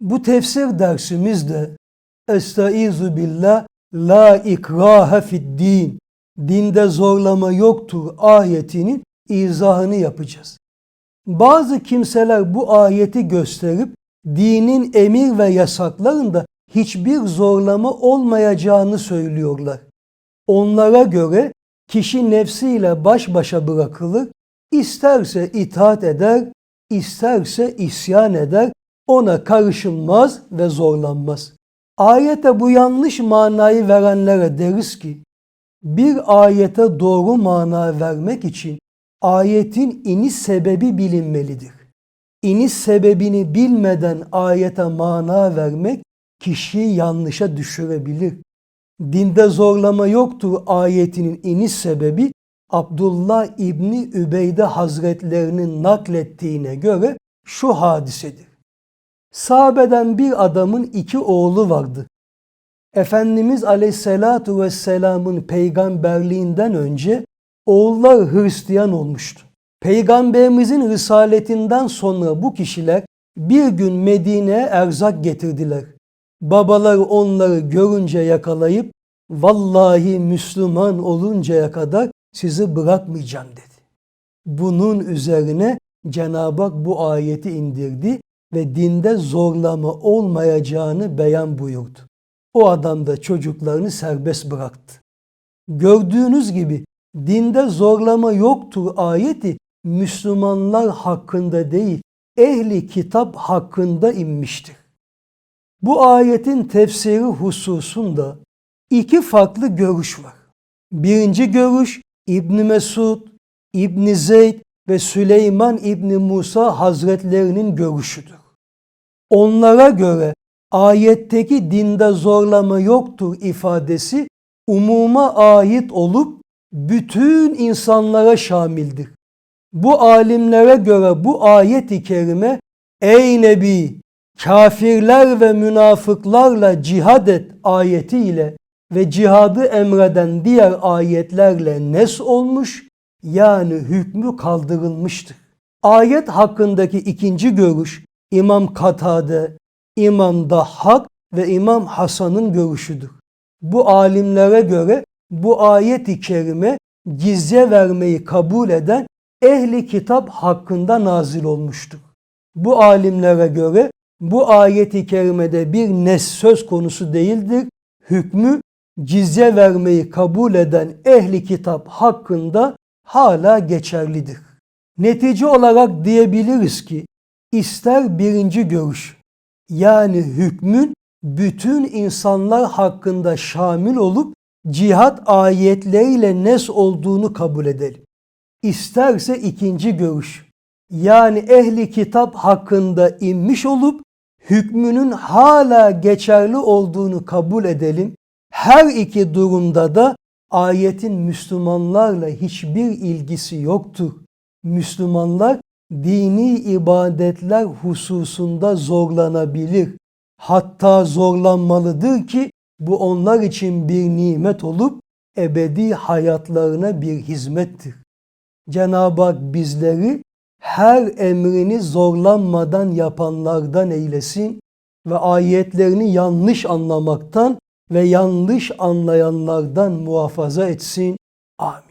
Bu tefsir dersimizde Estaizu billah la ikraha fid din dinde zorlama yoktur ayetinin izahını yapacağız. Bazı kimseler bu ayeti gösterip dinin emir ve yasaklarında hiçbir zorlama olmayacağını söylüyorlar. Onlara göre kişi nefsiyle baş başa bırakılır, isterse itaat eder, isterse isyan eder, ona karışılmaz ve zorlanmaz. Ayete bu yanlış manayı verenlere deriz ki, bir ayete doğru mana vermek için ayetin iniş sebebi bilinmelidir. İniş sebebini bilmeden ayete mana vermek kişiyi yanlışa düşürebilir. Dinde zorlama yoktur ayetinin iniş sebebi Abdullah İbni Übeyde Hazretlerinin naklettiğine göre şu hadisedir. Sahabeden bir adamın iki oğlu vardı. Efendimiz Aleyhisselatu Vesselam'ın peygamberliğinden önce oğullar Hristiyan olmuştu. Peygamberimizin risaletinden sonra bu kişiler bir gün Medine'ye erzak getirdiler. Babaları onları görünce yakalayıp vallahi Müslüman oluncaya kadar sizi bırakmayacağım dedi. Bunun üzerine Cenab-ı Hak bu ayeti indirdi ve dinde zorlama olmayacağını beyan buyurdu. O adam da çocuklarını serbest bıraktı. Gördüğünüz gibi dinde zorlama yoktur ayeti Müslümanlar hakkında değil, ehli kitap hakkında inmiştir. Bu ayetin tefsiri hususunda iki farklı görüş var. Birinci görüş İbn Mesud, İbn Zeyd ve Süleyman İbni Musa Hazretlerinin görüşüdür. Onlara göre ayetteki dinde zorlama yoktur ifadesi umuma ait olup bütün insanlara şamildir. Bu alimlere göre bu ayet-i kerime ey Nebi kafirler ve münafıklarla cihad et ayetiyle ve cihadı emreden diğer ayetlerle nes olmuş yani hükmü kaldırılmıştır. Ayet hakkındaki ikinci görüş İmam Katade, İmam Dahhak ve İmam Hasan'ın görüşüdür. Bu alimlere göre bu ayet-i kerime gizye vermeyi kabul eden ehli kitap hakkında nazil olmuştur. Bu alimlere göre bu ayet-i kerimede bir nes söz konusu değildir. Hükmü cizye vermeyi kabul eden ehli kitap hakkında hala geçerlidir. Netice olarak diyebiliriz ki ister birinci görüş yani hükmün bütün insanlar hakkında şamil olup cihat ayetleriyle nes olduğunu kabul edelim. İsterse ikinci görüş yani ehli kitap hakkında inmiş olup hükmünün hala geçerli olduğunu kabul edelim. Her iki durumda da ayetin Müslümanlarla hiçbir ilgisi yoktur. Müslümanlar dini ibadetler hususunda zorlanabilir. Hatta zorlanmalıdır ki bu onlar için bir nimet olup ebedi hayatlarına bir hizmettir. Cenab-ı Hak bizleri her emrini zorlanmadan yapanlardan eylesin ve ayetlerini yanlış anlamaktan ve yanlış anlayanlardan muhafaza etsin. Amin.